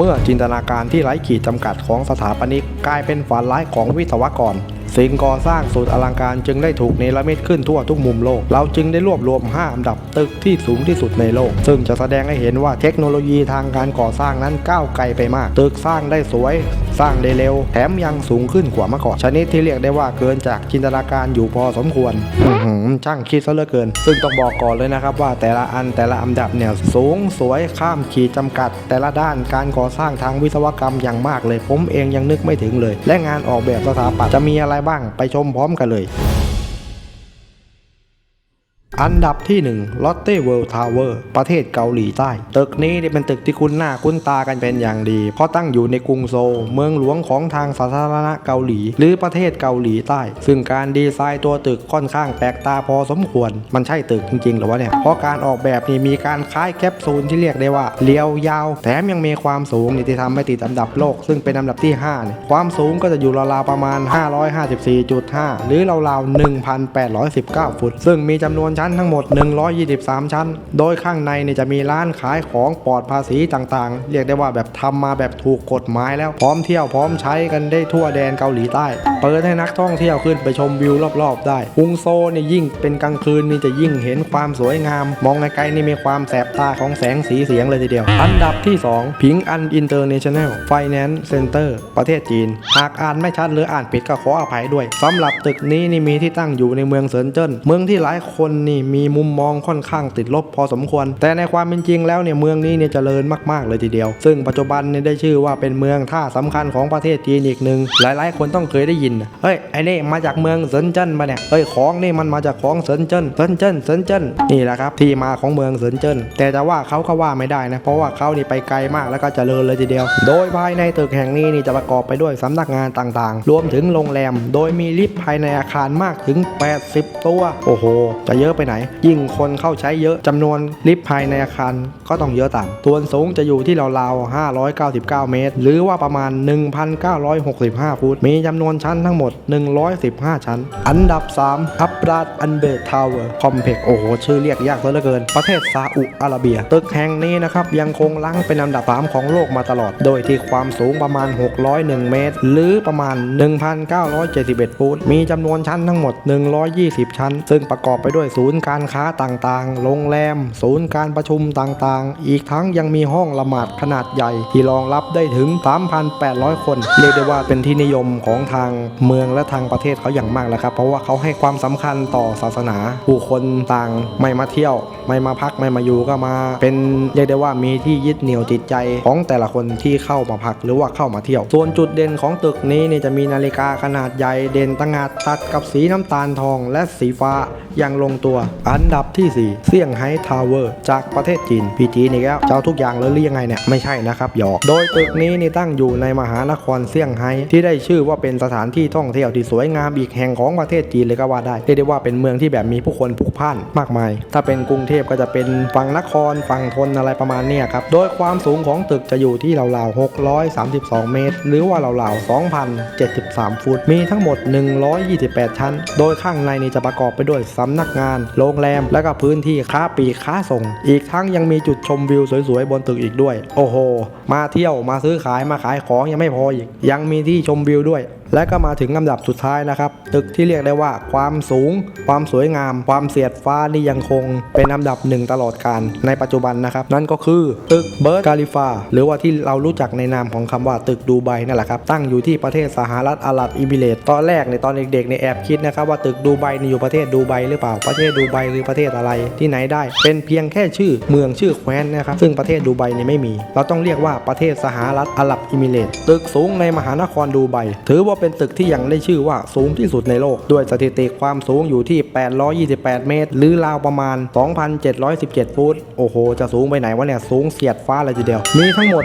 เมื่อจินตนาการที่ไร้ขีดจำกัดของสถาปนิกกลายเป็นฝันร้ายของวิศวกร สิ่งก่อสร้างสุดอลังการจึงได้ถูกเนรมิตขึ้นทั่วทุกมุมโลก เราจึงได้รวบรวม 5 อันดับตึกที่สูงที่สุดในโลก ซึ่งจะแสดงให้เห็นว่าเทคโนโลยีทางการก่อสร้างนั้นก้าวไกลไปมาก ตึกสร้างได้สวย สร้างได้เร็ว แถมยังสูงขึ้นกว่าเมื่อก่อนชนิดที่เรียกได้ว่าเกินจากจินตนาการอยู่พอสมควรหือช่างคิดซะเหลือเกิน ซึ่งต้องบอกก่อนเลยนะครับว่าแต่ละอันแต่ละอันดับเนี่ยสูงสวยข้ามขีดจำกัด แต่ละด้านการก่อสร้างทางวิศวกรรมอย่างมากเลย ผมเองยังนึกไม่ถึงเลย และงานออกแบบสถาปัตย์จะมีอะไรบ้างไปชมพร้อมกันเลย อันดับที่1 Lotte World Tower ประเทศเกาหลีใต้ ตึกนี้เป็นตึกที่คุ้นหน้าคุ้นตากันเป็นอย่างดี เพราะตั้งอยู่ในกรุงโซลเมืองหลวงของทางสาธารณะเกาหลี หรือประเทศเกาหลีใต้ ซึ่งการดีไซน์ตัวตึกค่อนข้างแปลกตาพอสมควร มันใช่ตึกจริงๆหรือวะเนี่ย เพราะการออกแบบนี่มีการคล้ายแคปซูลที่เรียกได้ว่าเลี้ยวยาว แถมยังมีความสูงนี่ที่ทำให้ติดอันดับโลก ซึ่งเป็นอันดับที่5เนี่ยความสูงก็จะอยู่ราวๆประมาณ 554.5 หรือราวๆ1,819 ฟุต ซึ่งมีจำนวนชั้นทั้งหมด 123 ชั้น โดยข้างในเนี่ยจะมีร้านขายของปลอดภาษีต่างๆ เรียกได้ว่าแบบทำมาแบบถูกกฎหมายแล้วพร้อมเที่ยวพร้อมใช้กันได้ทั่วแดนเกาหลีใต้ เปิดให้นักท่องเที่ยวขึ้นไปชมวิวรอบๆ ได้กรุงโซเนี่ยยิ่งเป็นกลางคืนนี่จะยิ่งเห็นความสวยงาม มองไกลๆนี่มีความแสบตาของแสงสีเสียงเลยทีเดียว อันดับที่ 2 พิงอันอินเตอร์เนชั่นแนลไฟแนนซ์เซ็นเตอร์ประเทศจีน หากอ่านไม่ชัดหรืออ่านผิดก็ขออภัยด้วยสำหรับตึกนี้นี่มีที่ตั้งอยู่ในเมืองเซินเจิ้นเมืองที่หลายคนนี่มีมุมมองค่อนข้างติดลบพอสมควร แต่ในความเป็นจริงแล้วเนี่ยเมืองนี้เนี่ยเจริญมากๆเลยทีเดียว ซึ่งปัจจุบันเนี่ยได้ชื่อว่าเป็นเมืองท่าสำคัญของประเทศจีนอีกหนึ่งหลาย ๆ คนต้องเคยได้ยินเฮ้ยไอ้นี่มาจากเมืองเซินเจิ้นมาเนี่ยเฮ้ยของนี่มันมาจากของเซินเจิ้นเซินเจิ้นเซินเจิ้นนี่แหละครับที่มาของเมืองเซินเจิ้นแต่จะว่าเขาก็ว่าไม่ได้นะเพราะว่าเขานี่ไปไกลมากแล้วก็เจริญเลยทีเดียว โดยภายในตึกแห่งนี้นี่จะประกอบไปด้วยสำนักงานต่างๆ รวมถึงโรงแรม โดยมีลิฟต์ภายในอาคารมากถึง 80 ตัว โอ้โห จะเยอะไปไหน ยิ่งคนเข้าใช้เยอะจำนวนลิฟต์ภายในอาคารก็ต้องเยอะตามส่วสูงจะอยู่ที่ราวๆ599 เมตร หรือว่าประมาณ 1,965 ฟุต มีจำนวนชั้นทั้งหมด 115 ชั้น อันดับ 3 อัปราดอันเบตทาวเวอร์คอมเพล็กโอ้โห ชื่อเรียกยากซะเหลือเกิน ประเทศซาอุอาระเบีย ตึกแห่งนี้นะครับ ยังคงลังเป็นอันดับ 3 ของโลกมาตลอด โดยที่ความสูงประมาณ 601 เมตร หรือประมาณ 1,971 ฟุต มีจำนวนชั้นทั้งหมด 120 ชั้น ซึ่งประกอบไปด้วยศูนย์นย์การค้าต่างๆ โรงแรม ศูนย์การประชุมต่างๆ อีกทั้งยังมีห้องละหมาดขนาดใหญ่ ที่รองรับได้ถึง 3,800 คน เรียกได้ว่าเป็นที่นิยมของทางเมืองและทางประเทศเขาอย่างมากแล้วครับ เพราะว่าเขาให้ความสำคัญต่อศาสนา ผู้คนต่างไม่มาเที่ยว ไม่มาพักไม่มาอยู่ก็มา เป็นเรียกได้ว่ามีที่ยึดเหนี่ยวจิตใจของแต่ละคนที่เข้ามาพักหรือว่าเข้ามาเที่ยว ส่วนจุดเด่นของตึกนี้เนี่ยจะมีนาฬิกาขนาดใหญ่เด่นตั้งงาดตัดกับสีน้ำตาลทองและสีฟ้าอย่างลงตัว อันดับที่ 4 เซี่ยงไฮ้ทาวเวอร์ จากประเทศจีนพีจีนี่แล้วจะเอาทุกอย่างเลยหรือยังไงเนี่ยไม่ใช่นะครับหยอกโดยตึกนี้นี่ตั้งอยู่ในมหานครเซี่ยงไฮ้ที่ได้ชื่อว่าเป็นสถานที่ท่องเที่ยวที่สวยงามอีกแห่งของประเทศจีนเลยก็ว่าได้เรียกได้ว่าเป็นเมืองที่แบบมีผู้คนพลุกพล่านมากมาย ถ้าเป็นกรุงเทพก็จะเป็นฝั่งนครฝั่งทนอะไรประมาณนี้ครับ โดยความสูงของตึกจะอยู่ที่ราวๆ 632 เมตร หรือว่าราวๆ 2,073 ฟุต มีทั้งหมด 128 ชั้น โดยข้างในนี่จะประกอบไปด้วยสำนักงาน โรงแรม และก็พื้นที่ค้าปีค้าส่ง อีกทั้งยังมีจุดชมวิวสวยๆ บนตึกอีกด้วย โอ้โห มาเที่ยวมาซื้อขายมาขายของยังไม่พออีก ยังมีที่ชมวิวด้วย และก็มาถึงลำดับสุดท้ายนะครับ ตึกที่เรียกได้ว่าความสูง ความสวยงาม ความเสียดฟ้านี่ยังคง เป็นอันดับหนึ่งตลอดการในปัจจุบันนะครับ นั่นก็คือตึกเบิร์ดกาลิฟาหรือว่าที่เรารู้จักในนามของคำว่าตึกดูไบนั่นแหละครับ ตั้งอยู่ที่ประเทศสหรัฐอาหรับอิมิเรตตอนแรกในตอนเด็กๆในแอบคิดนะครับว่าตึกดูไบนี่อยู่ประเทศดูไบหรือเปล่าประเทศดูไบหรือประเทศอะไรที่ไหนได้ เป็นเพียงแค่ชื่อเมืองชื่อแคว้นนะครับซึ่งประเทศดูไบนี่ไม่มี เราต้องเรียกว่าประเทศสหรัฐอาหรับอิมิเรตตึกสูงในมหานครดูไบถือว่าเป็นตึกที่ยังได้ชื่อว่าสูงที่สุดในโลก ด้วยสถิติความสูงอยู่ที่ 828 เมตร หรือราวประมาณ 2,717 ฟุต โอ้โห จะสูงไปไหนวะเนี่ย สูงเสียดฟ้าเลยทีเดียว มีทั้งหมด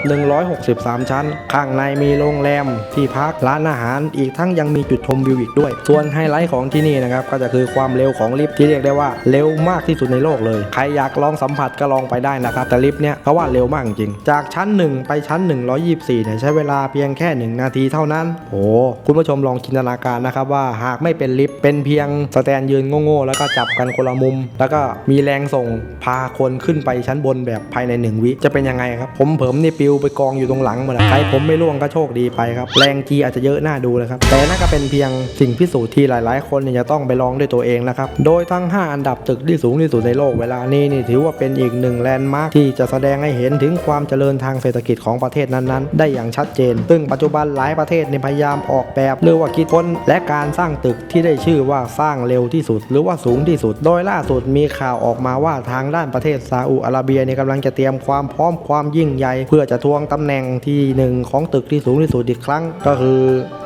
163 ชั้น ข้างในมีโรงแรม ที่พัก ร้านอาหาร อีกทั้งยังมีจุดชมวิวอีกด้วย ส่วนไฮไลท์ของที่นี่นะครับก็จะคือความเร็วของลิฟต์ที่เรียกได้ว่าเร็วมากที่สุดในโลกเลย ใครอยากลองสัมผัสก็ลองไปได้นะครับแต่ลิฟต์เนี่ยเขาว่าเร็วมากจริง จากชั้น 1 ไปชั้น 124เนี่ยใช้เวลาเพียงแค่ 1 นาทีเท่านั้น โอ้คุณผู้ชมลองจินตนาการนะครับว่าหากไม่เป็นลิฟต์เป็นเพียงสแตนยืนโง่ๆแล้วก็จับกันคนละมุม แล้วก็มีแรงส่งพาคนขึ้นไปชั้นบนแบบภายในหนึ่งวิจะเป็นยังไงครับ ผมเผิมนี่ปิวไปกองอยู่ตรงหลังหมดแล้วใครผมไม่ร่วงก็โชคดีไปครับ แรงจีอาจจะเยอะหน้าดูเลยครับ แต่นั่นก็เป็นเพียงสิ่งพิสูจน์ที่หลาย ๆ คนเนี่ยจะต้องไปลองด้วยตัวเองนะครับโดยทั้ง 5 อันดับตึกที่สูงที่สุดในโลกเวลานี้นี่ถือว่าเป็นอีกหนึ่งแลนด์มาร์คที่จะแสดงให้เห็นถึงความเจริญทางเศรษฐกิจของประเทศนั้น ๆ ได้อย่างชัดเจน ซึ่งปัจจุบันหลายประเทศในยพยายามออกแบบหรือว่าคิดค้นและการสร้างตึกที่ได้ชื่อว่าสร้างเร็วที่สุด หรือว่าสูงที่สุด โดยล่าสุดมีข่าวออกมาว่าทางด้านประเทศซาอุอาระเบียเนี่ยกำลังจะเตรียมความพร้อมความยิ่งใหญ่เพื่อจะทวงตำแหน่งที่หนึ่งของตึกที่สูงที่สุดอีกครั้ง ก็คือ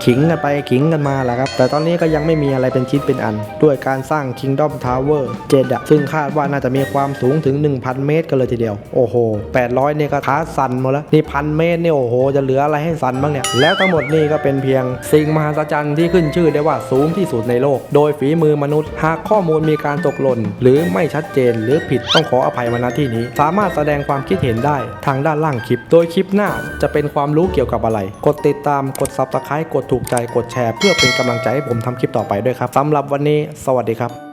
ขิงกันไปขิงกันมาแหละครับ แต่ตอนนี้ก็ยังไม่มีอะไรเป็นชิ้นเป็นอัน ด้วยการสร้าง Kingdom Tower 7อะซึ่งคาดว่าน่าจะมีความสูงถึง 1,000 เมตรกันเลยทีเดียว โอ้โห 800เนี่ยก็ขาสั่นหมดแล้ว นี่พันเมตรเนี่ยโอ้โห จะเหลืออะไรให้สั่นบ้างเนี่ย แล้วทั้งหมดนี่ก็เป็นเพียงสิ่งมหัศจรรย์ที่ขึ้นชื่อได้ว่าสูงที่สุดในโลก โดยฝีมือมนุษย์ หากข้อมูลมีการตกหล่น หรือไม่ชัดเจนหรือผิดต้องขออภัยมาณที่นี้ สามารถแสดงความคิดเห็นได้ทางด้านล่างคลิป โดยคลิปหน้าจะเป็นความรู้เกี่ยวกับอะไร กดติดตามกดซับสไครต์กดถูกใจกดแชร์ เพื่อเป็นกำลังใจให้ผมทำคลิปต่อไปด้วยครับสำหรับวันนี้ สวัสดีครับ